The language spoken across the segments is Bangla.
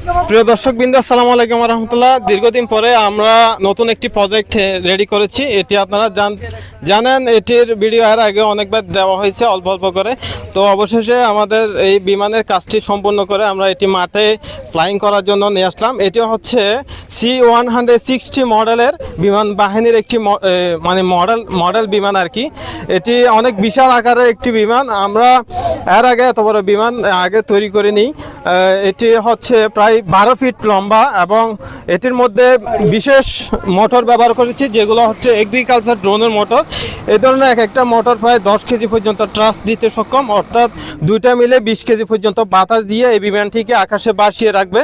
প্রিয় দর্শক বিন্দু আসসালামু আলাইকুম রহমতুল্লাহ। দীর্ঘদিন পরে আমরা নতুন একটি প্রজেক্ট রেডি করেছি। এটি আপনারা জান জানেন, এটির ভিডিও এর আগে অনেকবার দেওয়া হয়েছে অল্প অল্প করে। তো অবশেষে আমাদের এই বিমানের কাজটি সম্পূর্ণ করে আমরা এটি মাঠে ফ্লাইং করার জন্য নিয়ে আসলাম। এটি হচ্ছে সি ওয়ান হান্ড্রেড সিক্সটি মডেলের বিমান বাহিনীর একটি মানে মডেল মডেল বিমান আর কি। এটি অনেক বিশাল আকারের একটি বিমান। আমরা এর আগে এত বড় বিমান আগে তৈরি করিনি। এটি হচ্ছে প্রায় বারো ফিট লম্বা এবং এটির মধ্যে বিশেষ মোটর ব্যবহার করেছি, যেগুলো হচ্ছে এগ্রিকালচার ড্রোনের মোটর। এ ধরনের এক একটা মোটর প্রায় দশ কেজি পর্যন্ত ট্রাস দিতে সক্ষম, অর্থাৎ দুইটা মিলে বিশ কেজি পর্যন্ত বাতাস দিয়ে এই বিমানটিকে আকাশে বাসিয়ে রাখবে।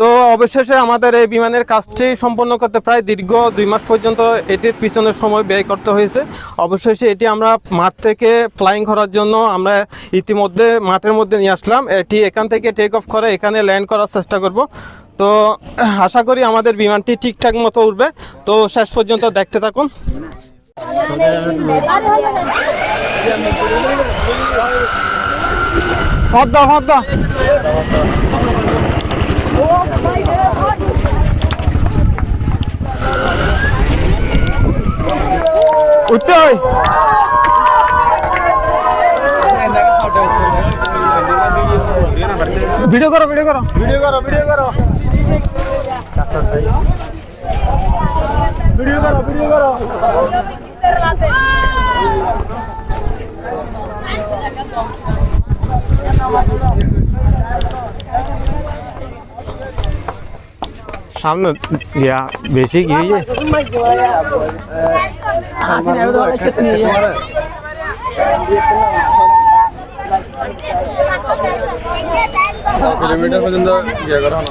তো অবশেষে আমাদের এই বিমানের কাজটি সম্পন্ন করতে প্রায় দীর্ঘ দুই মাস পর্যন্ত এটির পিছনের সময় ব্যয় করতে হয়েছে। অবশেষে এটি আমরা মাঠ থেকে ফ্লাইং করার জন্য আমরা ইতিমধ্যে মাঠের মধ্যে নিয়ে আসলাম। এটি এখান থেকে টেক অফ করে এখানে ল্যান্ড করার চেষ্টা করব। তো আশা করি আমাদের বিমানটি ঠিকঠাক মতো উঠবে তো শেষ পর্যন্ত দেখতে থাকুন। হদ দাও উঠতে হয় ভিডিও করো ভিডিও করো। ভিডিও করো ভিডিও করো। ভিডিও করো ভিডিও করো। সামনে ইয়া বেশি কি কিলোমিটার পর্যন্ত ইয়ে করা হলো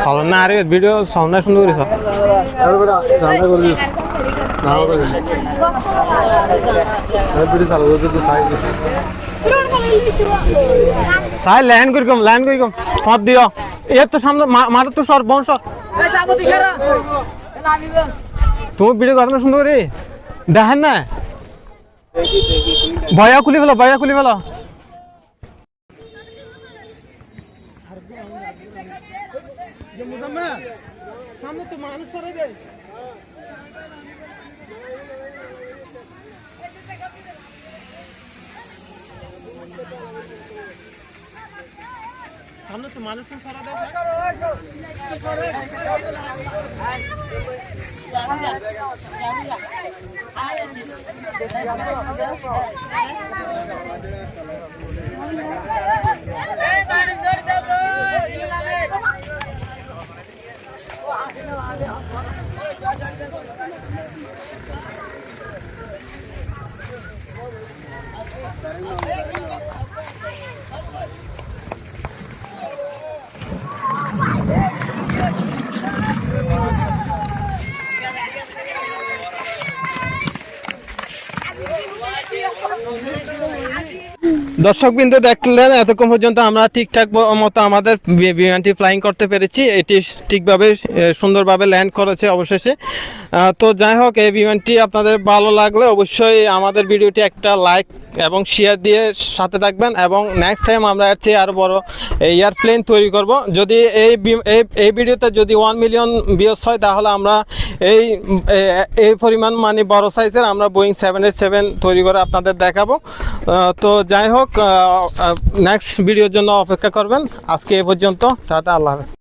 চলনা আরে ভিডিও চলনা সুন্দর করেছ জানা করবি না করবি বিড়ি চালাবো তো সাই ল্যান্ড করি কম ল্যান্ড করি কম পথ দিও এর তো সামনে মাঠের তো সর সর তুমি ভিডিও করো না সুন্দর করে দেখেন না বয়া খুলি ফেলো বয়া খুলি ফেলো সামনে তো মানুষ সরে দেয় সামনে তো মানুষ সরা দেয় দর্শক বিন্দু দেখলেন, এতক্ষণ পর্যন্ত আমরা ঠিকঠাক মতো আমাদের বিমানটি ফ্লাইং করতে পেরেছি। এটি ঠিকভাবে সুন্দরভাবে ল্যান্ড করেছে অবশেষে। তো যাই হোক, এই বিমানটি আপনাদের ভালো লাগলে অবশ্যই আমাদের ভিডিওটি একটা লাইক এবং শেয়ার দিয়ে সাথে থাকবেন এবং নেক্সট টাইম আমরা এর চেয়ে আরও বড় এয়ারপ্লেন তৈরি করব। যদি এই এই- ভিডিওতে যদি ওয়ান মিলিয়ন ভিউস হয়, তাহলে আমরা এই এই পরিমাণ মানে বড় সাইজের আমরা বোয়িং সেভেন এইট সেভেন তৈরি করে আপনাদের দেখাবো। তো যাই হোক নেক্সট ভিডিওর জন্য অপেক্ষা করবেন। আজকে এ পর্যন্ত, টাটা, আল্লাহ হাফেজ।